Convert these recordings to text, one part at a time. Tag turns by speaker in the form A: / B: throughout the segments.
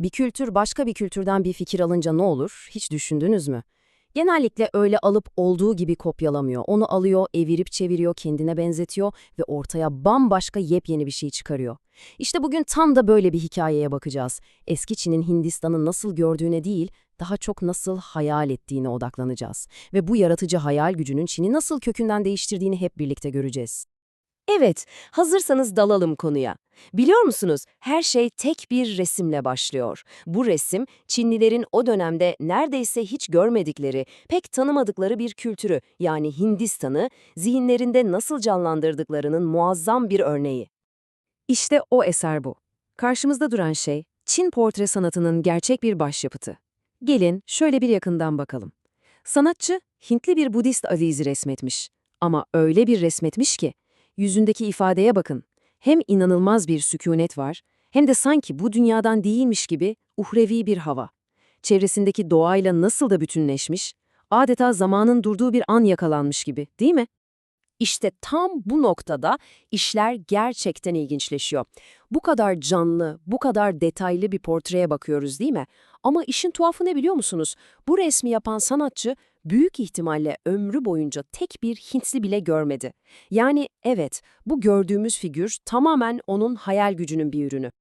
A: Bir kültür başka bir kültürden bir fikir alınca ne olur? Hiç düşündünüz mü? Genellikle öyle alıp olduğu gibi kopyalamıyor. Onu alıyor, evirip çeviriyor, kendine benzetiyor ve ortaya bambaşka yepyeni bir şey çıkarıyor. İşte bugün tam da böyle bir hikayeye bakacağız. Eski Çin'in Hindistan'ı nasıl gördüğüne değil, daha çok nasıl hayal ettiğine odaklanacağız. Ve bu yaratıcı hayal gücünün Çin'i nasıl kökünden değiştirdiğini hep birlikte göreceğiz.
B: Evet, hazırsanız dalalım konuya. Biliyor musunuz, her şey tek bir resimle başlıyor. Bu resim, Çinlilerin o dönemde neredeyse hiç görmedikleri, pek tanımadıkları bir kültürü, yani Hindistan'ı, zihinlerinde nasıl canlandırdıklarının muazzam bir örneği. İşte o eser bu. Karşımızda duran şey, Çin portre sanatının gerçek bir başyapıtı. Gelin şöyle bir yakından bakalım. Sanatçı, Hintli bir Budist azizi resmetmiş. Ama öyle bir resmetmiş ki, yüzündeki ifadeye bakın. Hem inanılmaz bir sükunet var, hem de sanki bu dünyadan değilmiş gibi uhrevi bir hava. Çevresindeki doğayla nasıl da bütünleşmiş, adeta zamanın durduğu bir an yakalanmış gibi, değil mi? İşte tam bu noktada işler gerçekten ilginçleşiyor. Bu kadar canlı, bu kadar detaylı bir portreye bakıyoruz değil mi? Ama işin tuhafı ne biliyor musunuz? Bu resmi yapan sanatçı büyük ihtimalle ömrü boyunca tek bir Hintli bile görmedi. Yani evet, bu gördüğümüz figür tamamen onun hayal gücünün bir ürünü.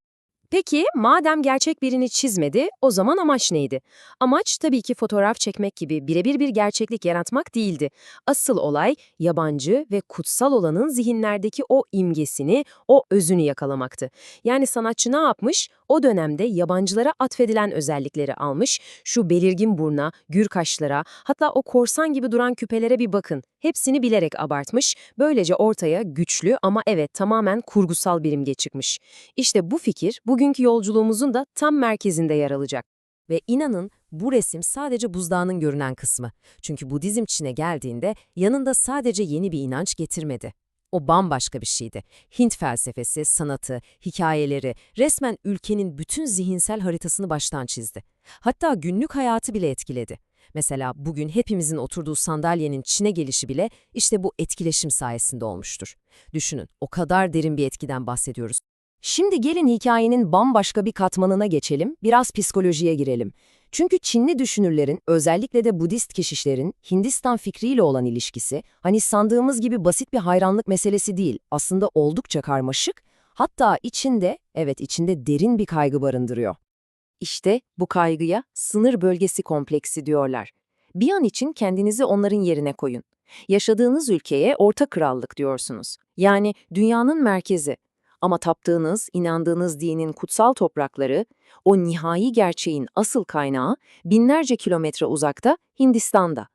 B: Peki, madem gerçek birini çizmedi, o zaman amaç neydi? Amaç tabii ki fotoğraf çekmek gibi birebir bir gerçeklik yaratmak değildi. Asıl olay, yabancı ve kutsal olanın zihinlerdeki o imgesini, o özünü yakalamaktı. Yani sanatçı ne yapmış? O dönemde yabancılara atfedilen özellikleri almış, şu belirgin burna, gür kaşlara, hatta o korsan gibi duran küpelere bir bakın. Hepsini bilerek abartmış, böylece ortaya güçlü ama evet tamamen kurgusal bir imge çıkmış. İşte bu fikir bugünkü yolculuğumuzun da tam merkezinde yer alacak. Ve inanın bu resim sadece buzdağının görünen kısmı. Çünkü Budizm Çin'e geldiğinde yanında sadece yeni bir inanç getirmedi. O bambaşka bir şeydi. Hint felsefesi, sanatı, hikayeleri resmen ülkenin bütün zihinsel haritasını baştan çizdi. Hatta günlük hayatı bile etkiledi. Mesela bugün hepimizin oturduğu sandalyenin Çin'e gelişi bile işte bu etkileşim sayesinde olmuştur. Düşünün, o kadar derin bir etkiden bahsediyoruz. Şimdi gelin hikayenin bambaşka bir katmanına geçelim, biraz psikolojiye girelim. Çünkü Çinli düşünürlerin, özellikle de Budist keşişlerin Hindistan fikriyle olan ilişkisi, hani sandığımız gibi basit bir hayranlık meselesi değil, aslında oldukça karmaşık, hatta içinde, evet içinde derin bir kaygı barındırıyor. İşte bu kaygıya sınır bölgesi kompleksi diyorlar. Bir an için kendinizi onların yerine koyun. Yaşadığınız ülkeye orta krallık diyorsunuz. Yani dünyanın merkezi. Ama taptığınız, inandığınız dinin kutsal toprakları, o nihai gerçeğin asıl kaynağı binlerce kilometre uzakta Hindistan'da.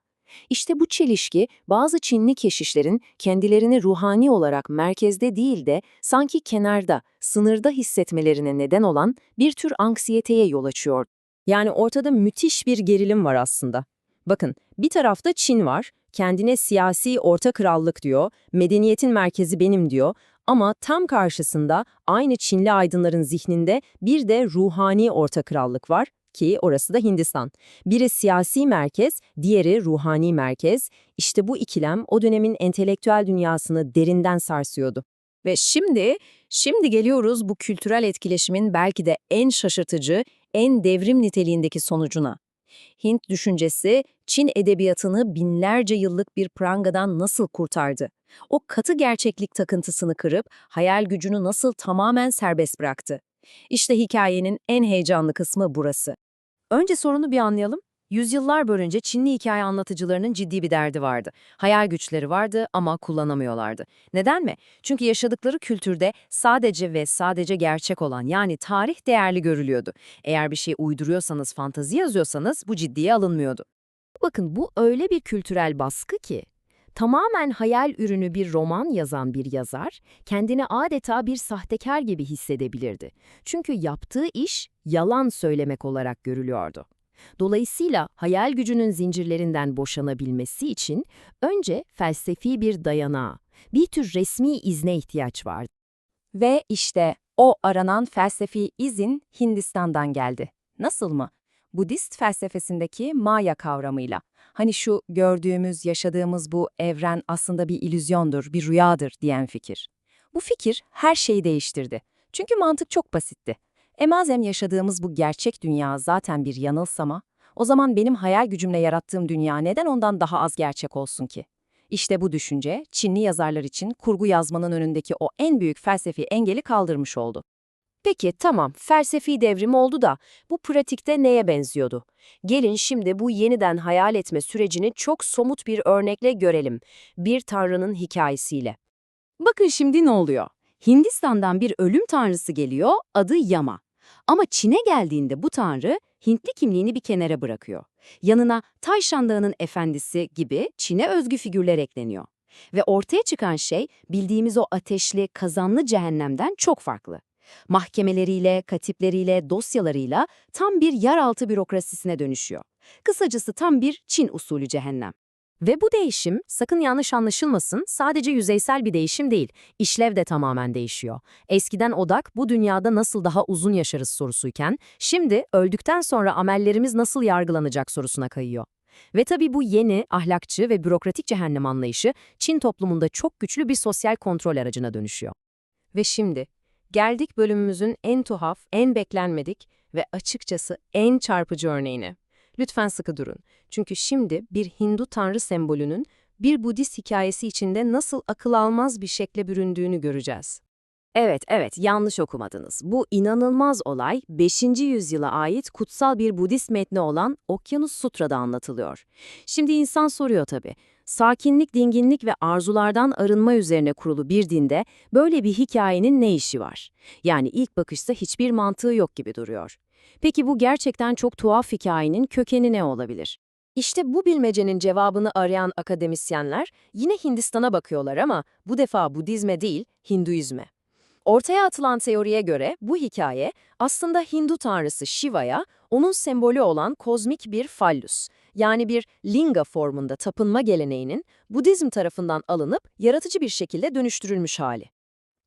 B: İşte bu çelişki bazı Çinli keşişlerin kendilerini ruhani olarak merkezde değil de sanki kenarda, sınırda hissetmelerine neden olan bir tür anksiyeteye yol açıyor. Yani ortada müthiş bir gerilim var aslında. Bakın, bir tarafta Çin var, kendine siyasi orta krallık diyor, medeniyetin merkezi benim diyor ama tam karşısında aynı Çinli aydınların zihninde bir de ruhani orta krallık var ki orası da Hindistan. Biri siyasi merkez, diğeri ruhani merkez. İşte bu ikilem o dönemin entelektüel dünyasını derinden sarsıyordu. Ve şimdi, şimdi geliyoruz bu kültürel etkileşimin belki de en şaşırtıcı, en devrim niteliğindeki sonucuna. Hint düşüncesi, Çin edebiyatını binlerce yıllık bir prangadan nasıl kurtardı? O katı gerçeklik takıntısını kırıp hayal gücünü nasıl tamamen serbest bıraktı? İşte hikayenin en heyecanlı kısmı burası. Önce sorunu bir anlayalım. Yüzyıllar boyunca Çinli hikaye anlatıcılarının ciddi bir derdi vardı. Hayal güçleri vardı ama kullanamıyorlardı. Neden mi? Çünkü yaşadıkları kültürde sadece ve sadece gerçek olan yani tarih değerli görülüyordu. Eğer bir şey uyduruyorsanız, fantazi yazıyorsanız bu ciddiye alınmıyordu. Bakın bu öyle bir kültürel baskı ki tamamen hayal ürünü bir roman yazan bir yazar kendini adeta bir sahtekar gibi hissedebilirdi. Çünkü yaptığı iş yalan söylemek olarak görülüyordu. Dolayısıyla hayal gücünün zincirlerinden boşanabilmesi için önce felsefi bir dayanağa, bir tür resmi izne ihtiyaç vardı. Ve işte o aranan felsefi izin Hindistan'dan geldi. Nasıl mı? Budist felsefesindeki Maya kavramıyla. Hani şu gördüğümüz, yaşadığımız bu evren aslında bir ilüzyondur, bir rüyadır diyen fikir. Bu fikir her şeyi değiştirdi. Çünkü mantık çok basitti.
C: E madem yaşadığımız bu gerçek dünya zaten bir yanılsama, o zaman benim hayal gücümle yarattığım dünya neden ondan daha az gerçek olsun ki? İşte bu düşünce, Çinli yazarlar için kurgu yazmanın önündeki o en büyük felsefi engeli kaldırmış oldu.
B: Peki tamam, felsefi devrim oldu da bu pratikte neye benziyordu? Gelin şimdi bu yeniden hayal etme sürecini çok somut bir örnekle görelim. Bir tanrının hikayesiyle.
C: Bakın şimdi ne oluyor? Hindistan'dan bir ölüm tanrısı geliyor, adı Yama. Ama Çin'e geldiğinde bu tanrı Hintli kimliğini bir kenara bırakıyor. Yanına Tayşan Dağı'nın efendisi gibi Çin'e özgü figürler ekleniyor. Ve ortaya çıkan şey bildiğimiz o ateşli, kazanlı cehennemden çok farklı. Mahkemeleriyle, katipleriyle, dosyalarıyla tam bir yeraltı bürokrasisine dönüşüyor. Kısacası tam bir Çin usulü cehennem.
A: Ve bu değişim, sakın yanlış anlaşılmasın, sadece yüzeysel bir değişim değil, işlev de tamamen değişiyor. Eskiden odak bu dünyada nasıl daha uzun yaşarız sorusuyken, şimdi öldükten sonra amellerimiz nasıl yargılanacak sorusuna kayıyor. Ve tabii bu yeni, ahlakçı ve bürokratik cehennem anlayışı Çin toplumunda çok güçlü bir sosyal kontrol aracına dönüşüyor.
B: Ve şimdi geldik bölümümüzün en tuhaf, en beklenmedik ve açıkçası en çarpıcı örneğine. Lütfen sıkı durun. Çünkü şimdi bir Hindu tanrı sembolünün bir Budist hikayesi içinde nasıl akıl almaz bir şekle büründüğünü göreceğiz.
A: Evet, evet, yanlış okumadınız. Bu inanılmaz olay 5. yüzyıla ait kutsal bir Budist metni olan Okyanus Sutra'da anlatılıyor. Şimdi insan soruyor tabii. Sakinlik, dinginlik ve arzulardan arınma üzerine kurulu bir dinde böyle bir hikayenin ne işi var? Yani ilk bakışta hiçbir mantığı yok gibi duruyor. Peki bu gerçekten çok tuhaf hikayenin kökeni ne olabilir?
B: İşte bu bilmecenin cevabını arayan akademisyenler yine Hindistan'a bakıyorlar ama bu defa Budizme değil, Hinduizme. Ortaya atılan teoriye göre bu hikaye aslında Hindu tanrısı Shiva'ya onun sembolü olan kozmik bir fallus, yani bir linga formunda tapınma geleneğinin Budizm tarafından alınıp yaratıcı bir şekilde dönüştürülmüş hali.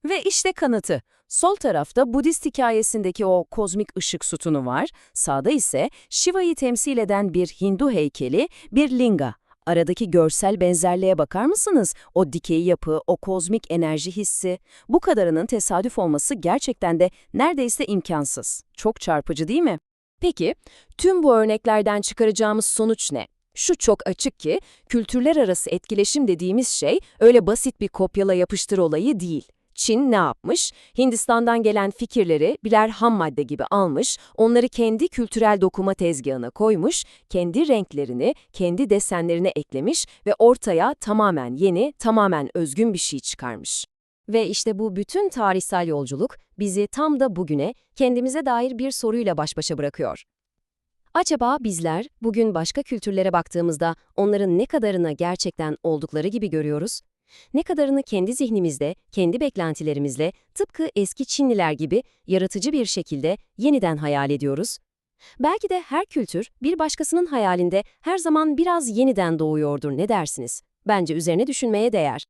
B: Ve işte kanıtı. Sol tarafta Budist hikayesindeki o kozmik ışık sütunu var, sağda ise Shiva'yı temsil eden bir Hindu heykeli, bir linga. Aradaki görsel benzerliğe bakar mısınız? O dikey yapı, o kozmik enerji hissi. Bu kadarının tesadüf olması gerçekten de neredeyse imkansız. Çok çarpıcı değil mi? Peki, tüm bu örneklerden çıkaracağımız sonuç ne? Şu çok açık ki, kültürler arası etkileşim dediğimiz şey öyle basit bir kopyala yapıştır olayı değil. Çin ne yapmış? Hindistan'dan gelen fikirleri birer ham madde gibi almış, onları kendi kültürel dokuma tezgahına koymuş, kendi renklerini, kendi desenlerine eklemiş ve ortaya tamamen yeni, tamamen özgün bir şey çıkarmış. Ve işte bu bütün tarihsel yolculuk bizi tam da bugüne, kendimize dair bir soruyla baş başa bırakıyor. Acaba bizler bugün başka kültürlere baktığımızda onların ne kadarına gerçekten oldukları gibi görüyoruz? Ne kadarını kendi zihnimizde, kendi beklentilerimizle, tıpkı eski Çinliler gibi yaratıcı bir şekilde yeniden hayal ediyoruz? Belki de her kültür bir başkasının hayalinde her zaman biraz yeniden doğuyordur ne dersiniz? Bence üzerine düşünmeye değer.